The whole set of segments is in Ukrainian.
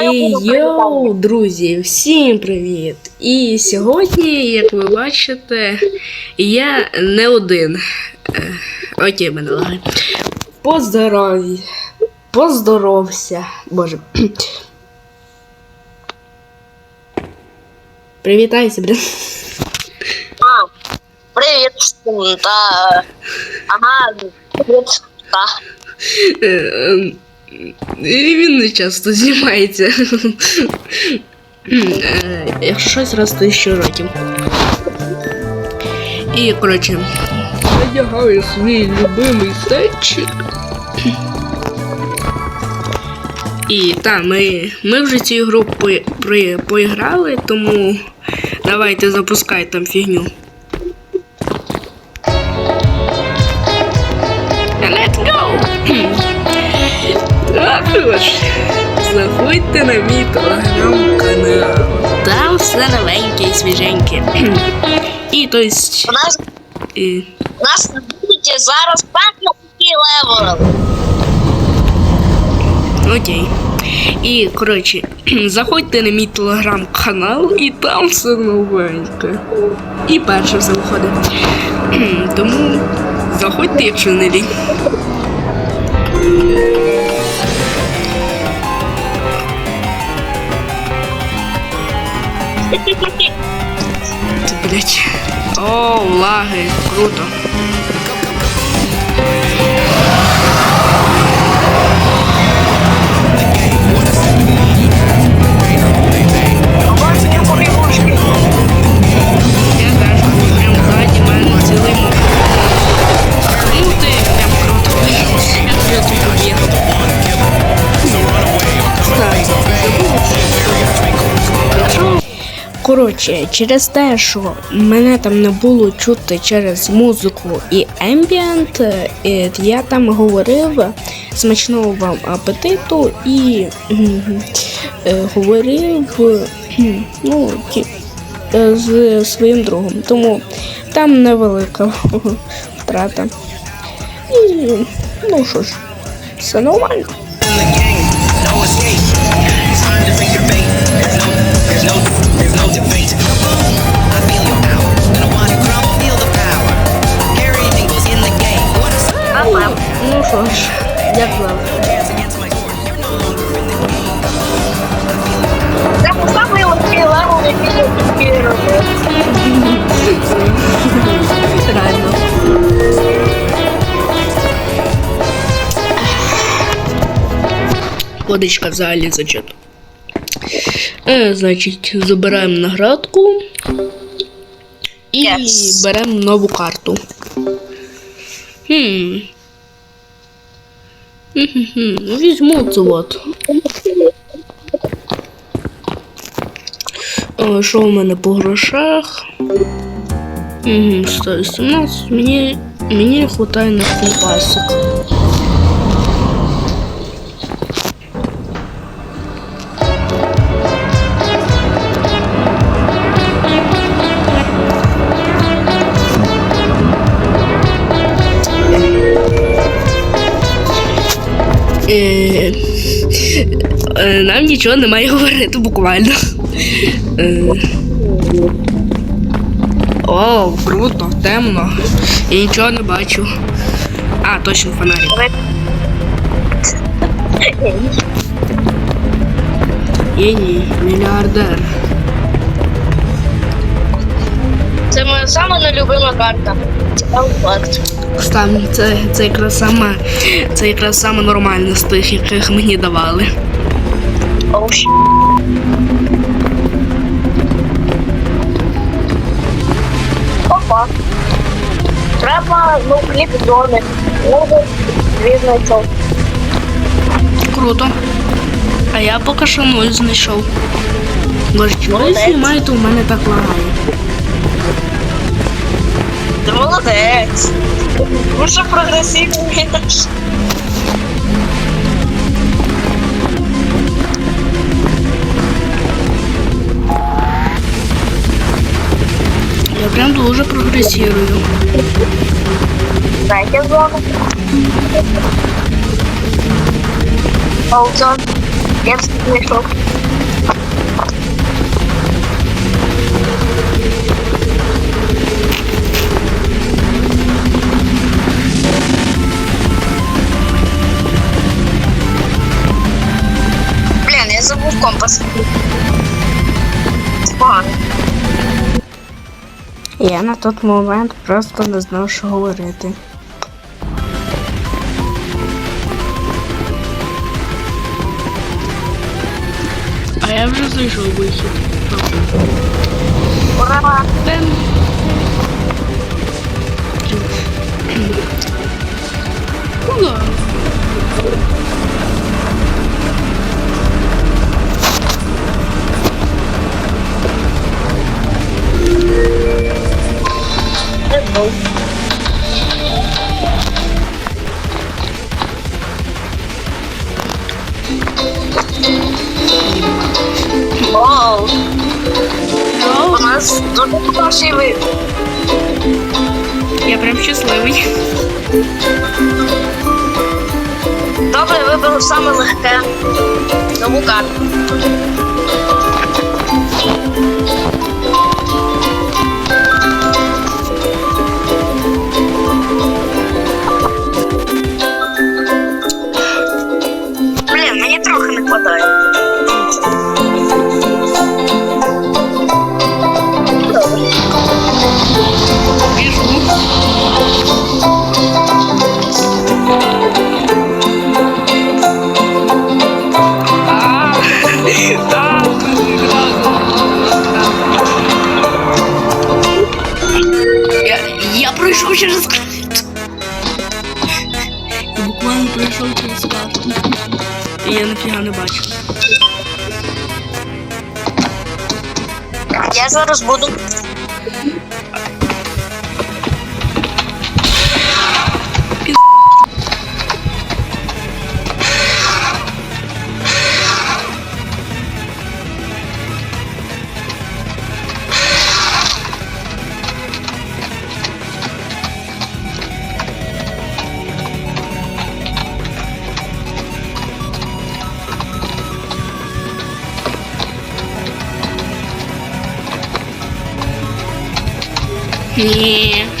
І йоу, друзі, всім привіт! І сьогодні, як ви бачите, я не один. Е, Окей, мене лаги. Поздорові. Поздоровся. Боже. Привітайся, блін. А, привіт. Та... Ага, привіт. Та. І він не часто знімається. Е, Якщо щось раз тисячу років. І, коротше, надягаю свій любимий сетчик. І так, ми, ми вже цю ігру по, при, поіграли, тому давайте запускай там фігню. Також заходьте на мій телеграм-канал. Там все новеньке і свіженьке. І то есть. У нас, І, у нас на будете зараз такий левел. окей. І, коротше, заходьте на мій телеграм-канал, і там все новеньке. І перше все виходить. Тому заходьте, якщо не лінь. Блять. О, лаги, круто. Коротше, через те, що мене там не було чути через музику і ембієнт, я там говорив смачного вам апетиту і е, говорив ну, е, з своїм другом. Тому там невелика втрата. І ну що ж, все нормально. Ну що ж, дякую. chance against my force. You're no longer in the game. Це самий легкий левел, який я тільки робив. Реально. Водичка взагалі зачет. Е, значить, забираємо наградку і Yes. беремо нову карту. Хм. Візьму це от. Е, Що у мене по грошах? Угу, 117. Мені, мені хватає на компасик. Нам нічого немає говорити буквально. Е, О, круто, темно. Я нічого не бачу. А, точно фонарик. Геній, мільярдер. Це моя сама нелюбима карта. Цікавий факт. Кстати, це, це якраз саме це якраз саме нормальне з тих, яких мені давали. Щ. Опа. Треба, ну, кліп зони. Може, дві знайшов. Круто. А я поки що нуль знайшов. Боже, Молодець. знімаєте, у мене так лагає. Ти молодець. Уже прогресив. Я прям дуже прогресирую. Дайте зону. Ползон. Я знайшов. Я на той момент просто не знав, що говорити. А я вже знайшов вихід. Я прям щасливий. Добре, вибрав саме легке. Нову карту. Ні.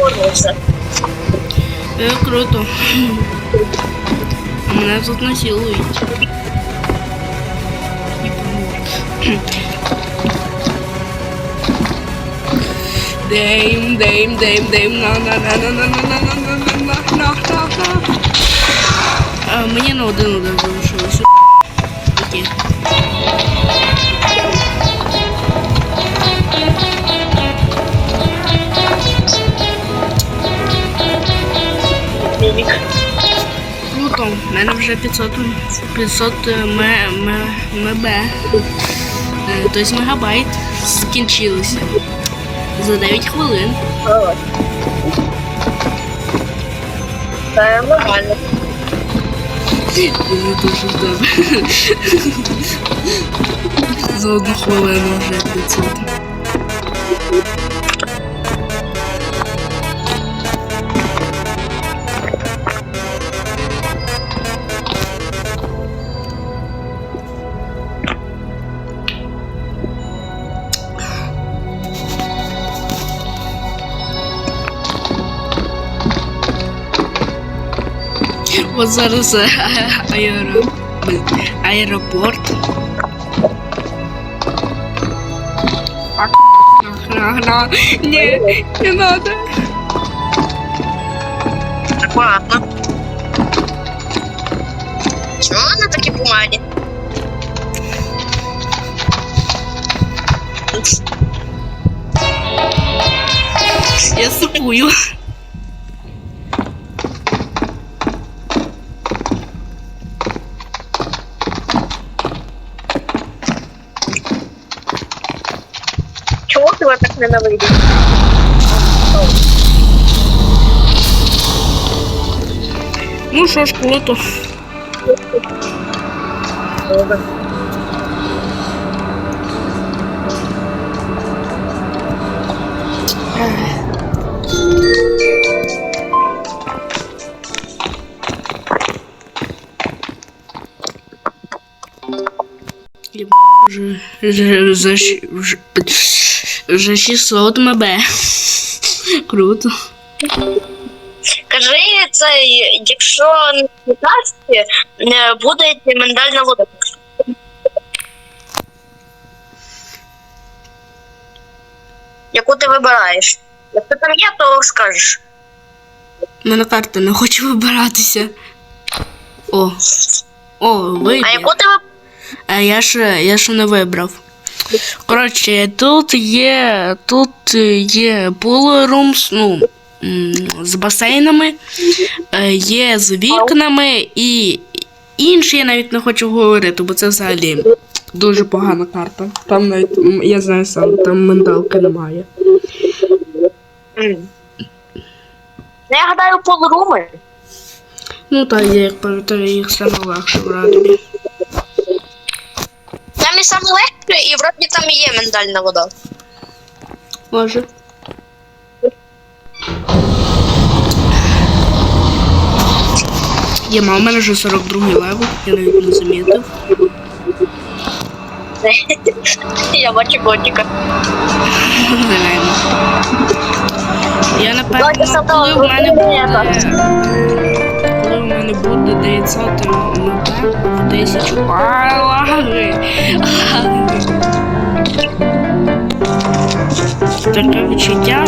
Повернувся. Е, круто. Мене тут насилують. Дейм, дейм, дейм, дейм, на на на на на на на на на на на на на на Мені на один удар залишилося. Окей. Круто, в мене вже 500, 500 м, м, МБ. Е, Тобто мегабайт скінчилися. За 9 хвилин. Це нормально. Я не дуже в. За одну хвилину вже 500. От зараз е, аеропорт. не, не надо. Так ладно. Чего она таки бумаги? Я супую. Так ненавидять? Ну що ж, круто. Добре. Єба, Вже, вже, вже, щ- вже, вже 600 МБ. Круто. Кажи це, якщо не не буде мендальна вода. Яку ти вибираєш? Якщо там є, то скажеш. У мене карта не хоче вибиратися. О. О, А вибір. яку ти вибираєш? А я ще, я ще не вибрав. Коротше, тут є. Тут є pool ну, з басейнами, е, є з вікнами і інші я навіть не хочу говорити, бо це взагалі дуже погана карта. Там навіть, я знаю сам, там менталки немає. Ну, я гадаю, полуруми. Ну так, я як пам'ятаю, їх саме легше в радобі. Там і саме легше, і вроді там є мендальна вода. Може. Є, ма, у мене вже 42 левел, я навіть не замітив. Я бачу котика. Я напевно, коли в мене буде. Коли в мене буде 900 МБ в 1000. А, Таке відчуття,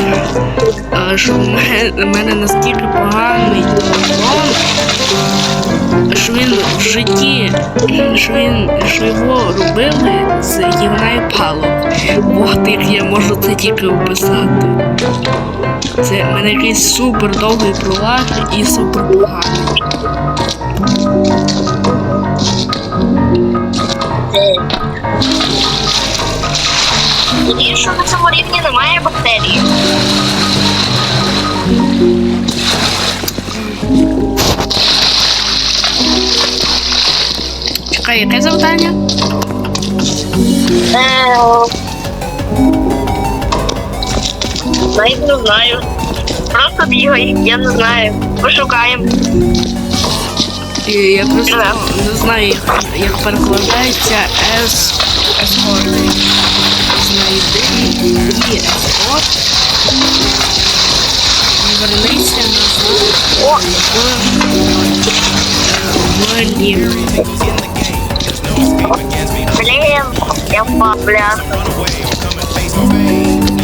е, що в мене, в мене настільки поганий телефон, що він в житті, що він що його робили з гівна і палок. От як я можу це тільки описати. Це в мене якийсь супер довгий пролаг і супер поганий. Цьому рівні немає бактерій. Чекай, яке завдання? Е, Навіть не знаю. Просто бігай, я не знаю. Пошукаємо. Я просто Ага. не знаю, як, як перекладається S escort. Знайди і escort. Вернися назад О, в лів. блін, я впав, бля.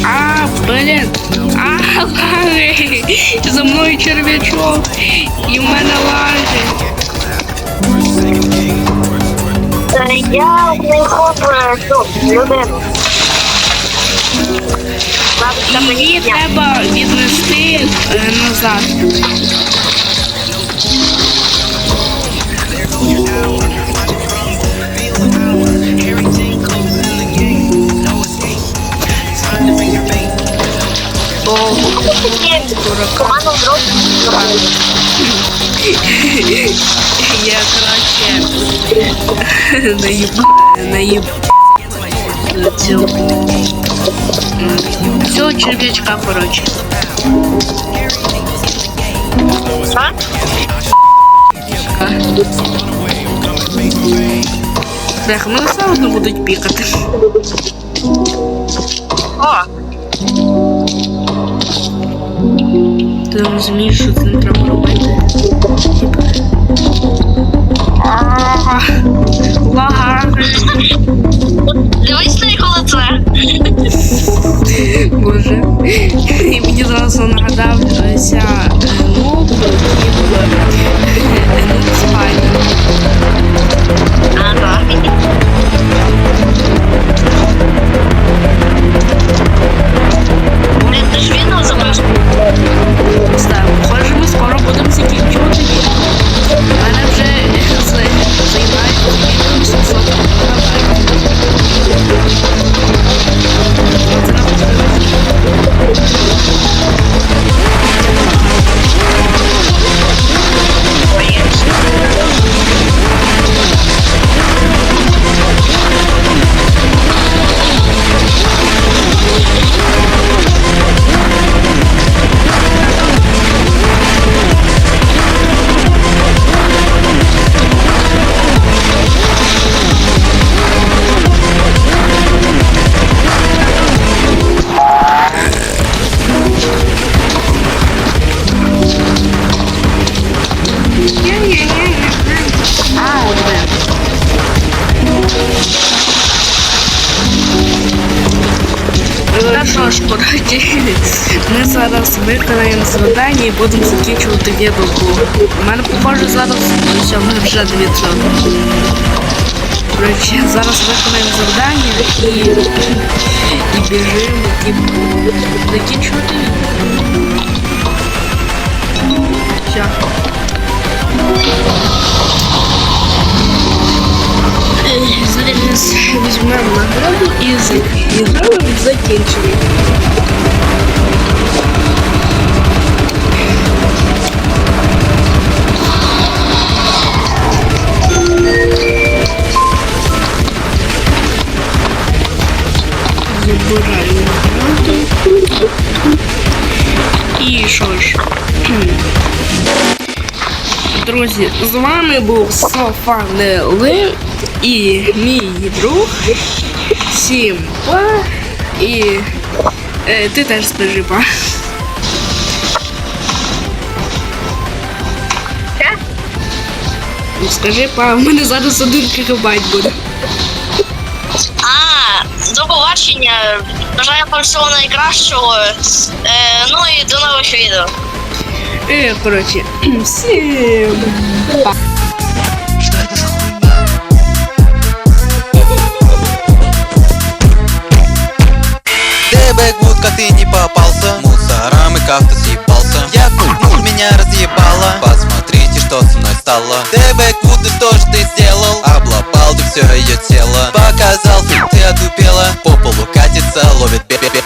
А, блін. А, лаги. За мною черв'ячок. І в мене лаги. Е, Я знайшов е, цю Її треба віднести е, назад. Зробили. Я короче наїб... наїб... Цього черв'ячка, короче. А? Бляха, мене все одно будуть пікати. О, Ти розумієш, що це не. А, дивись на лице. Боже. І мені зразу нагадався нуб від нуб спайдер. Ага. І будемо закінчувати відео. У мене, похоже, зараз ми вже 900. Коротше, зараз виконаємо завдання і, і біжимо, типу, закінчувати. Все. Зараз візьмемо награду і, і зробимо закінчення. Друзі, з вами був Софанели і мій друг Сімпа і е, ти теж скажи па. Ну, Скажи па, в мене зараз один гігабайт буде. А, до побачення. Бажаю вам всього найкращого. Е, ну і до нових відео. И, короче, всем. Пока. Ты не попался. Мусорам и как-то съебался. Я курнул, меня разъебало. Посмотрите, что со мной стало. Дэбэк, вот то, что ты сделал. Облапал ты все ее тело. Показал ты, ты одупела. По полу катится, ловит бе-бе-бе